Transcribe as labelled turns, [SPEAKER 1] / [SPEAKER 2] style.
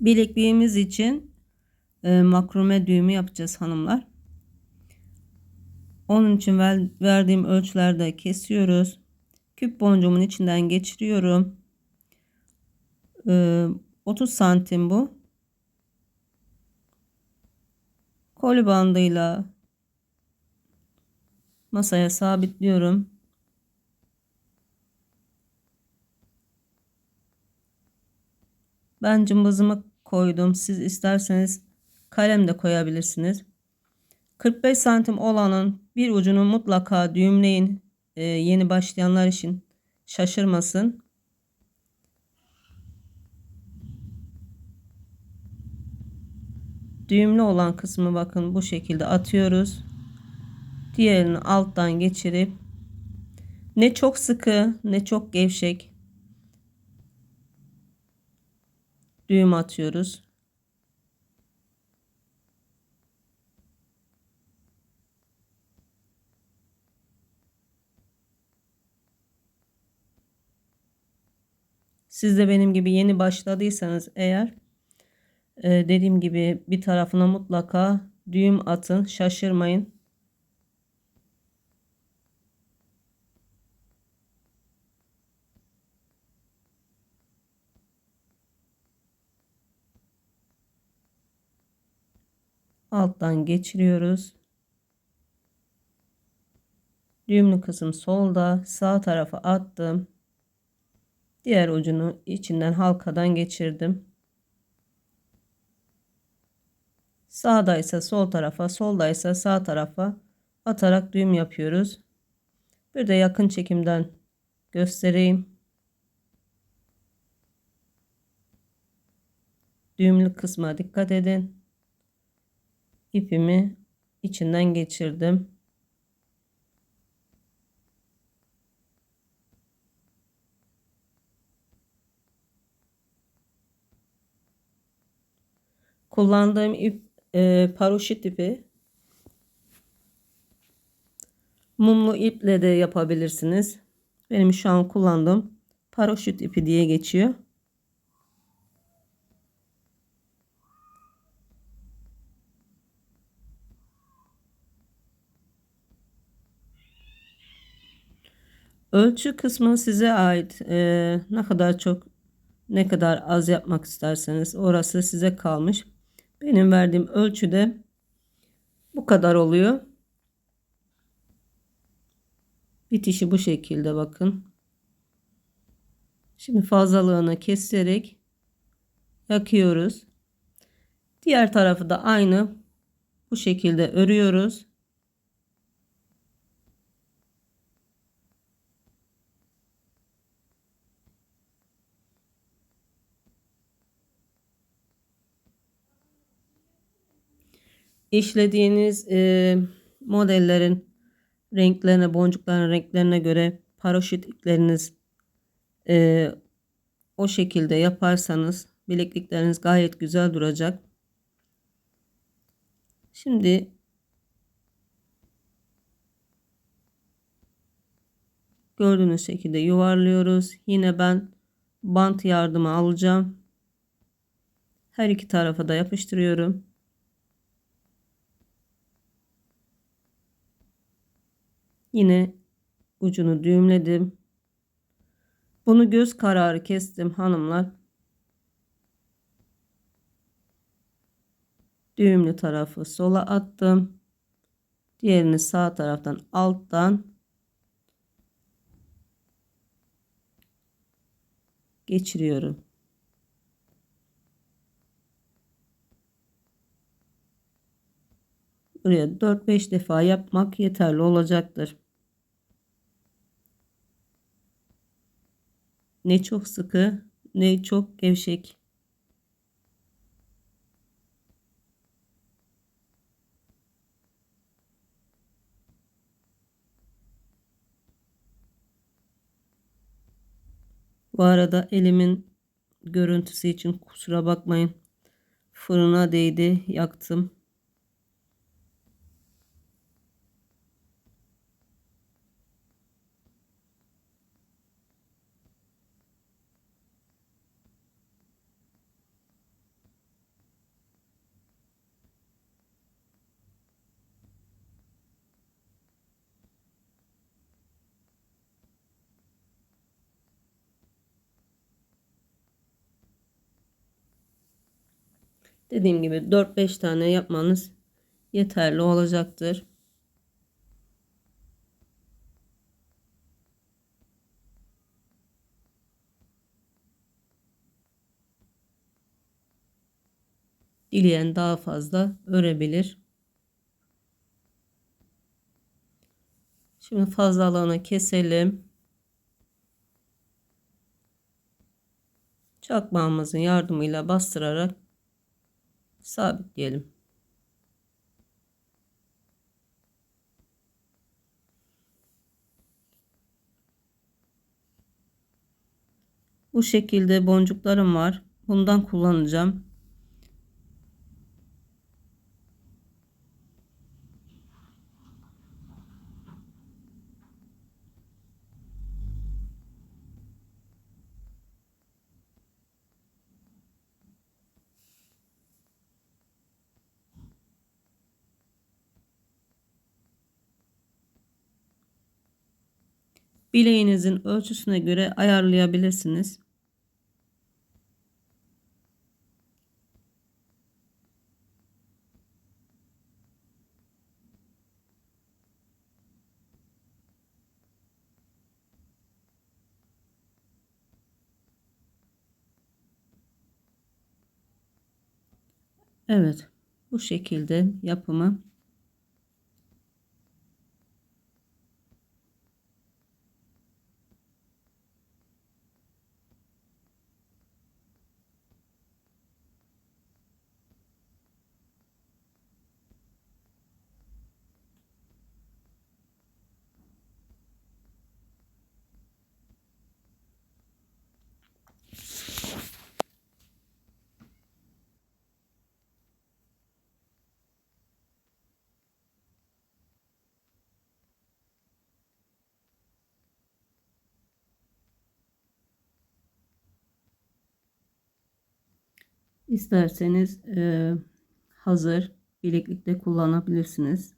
[SPEAKER 1] Bilekliğimiz için e, makrome düğümü yapacağız hanımlar. Onun için ver, verdiğim ölçülerde kesiyoruz. Küp boncuğumun içinden geçiriyorum. E, 30 santim bu. Koli bandıyla masaya sabitliyorum. Ben cımbızımı koydum. Siz isterseniz kalem de koyabilirsiniz. 45 santim olanın bir ucunu mutlaka düğümleyin. Ee, yeni başlayanlar için şaşırmasın. Düğümlü olan kısmı bakın bu şekilde atıyoruz. Diğerini alttan geçirip ne çok sıkı ne çok gevşek düğüm atıyoruz. Siz de benim gibi yeni başladıysanız eğer e, dediğim gibi bir tarafına mutlaka düğüm atın şaşırmayın. Alttan geçiriyoruz. Düğümlü kısım solda sağ tarafa attım. Diğer ucunu içinden halkadan geçirdim. Sağdaysa sol tarafa, soldaysa sağ tarafa atarak düğüm yapıyoruz. Bir de yakın çekimden göstereyim. Düğümlü kısma dikkat edin ipimi içinden geçirdim. Kullandığım ip e, paroşit ipi. Mumlu iple de yapabilirsiniz. Benim şu an kullandığım paraşüt ipi diye geçiyor. Ölçü kısmı size ait. Ee, ne kadar çok ne kadar az yapmak isterseniz orası size kalmış. Benim verdiğim ölçüde bu kadar oluyor. Bitişi bu şekilde bakın. Şimdi fazlalığını keserek yakıyoruz. Diğer tarafı da aynı bu şekilde örüyoruz. İşlediğiniz e, modellerin renklerine, boncukların renklerine göre paraşüt ipleriniz e, o şekilde yaparsanız bileklikleriniz gayet güzel duracak. Şimdi gördüğünüz şekilde yuvarlıyoruz. Yine ben bant yardımı alacağım. Her iki tarafa da yapıştırıyorum. Yine ucunu düğümledim. Bunu göz kararı kestim hanımlar. Düğümlü tarafı sola attım. Diğerini sağ taraftan alttan geçiriyorum. Buraya 4-5 defa yapmak yeterli olacaktır. Ne çok sıkı ne çok gevşek. Bu arada elimin görüntüsü için kusura bakmayın. Fırına değdi, yaktım. Dediğim gibi 4-5 tane yapmanız yeterli olacaktır. Dileyen daha fazla örebilir. Şimdi fazlalığını keselim. Çakmağımızın yardımıyla bastırarak sabitleyelim. Bu şekilde boncuklarım var. Bundan kullanacağım. Bileğinizin ölçüsüne göre ayarlayabilirsiniz. Evet, bu şekilde yapımı İsterseniz e, hazır bileklikte kullanabilirsiniz.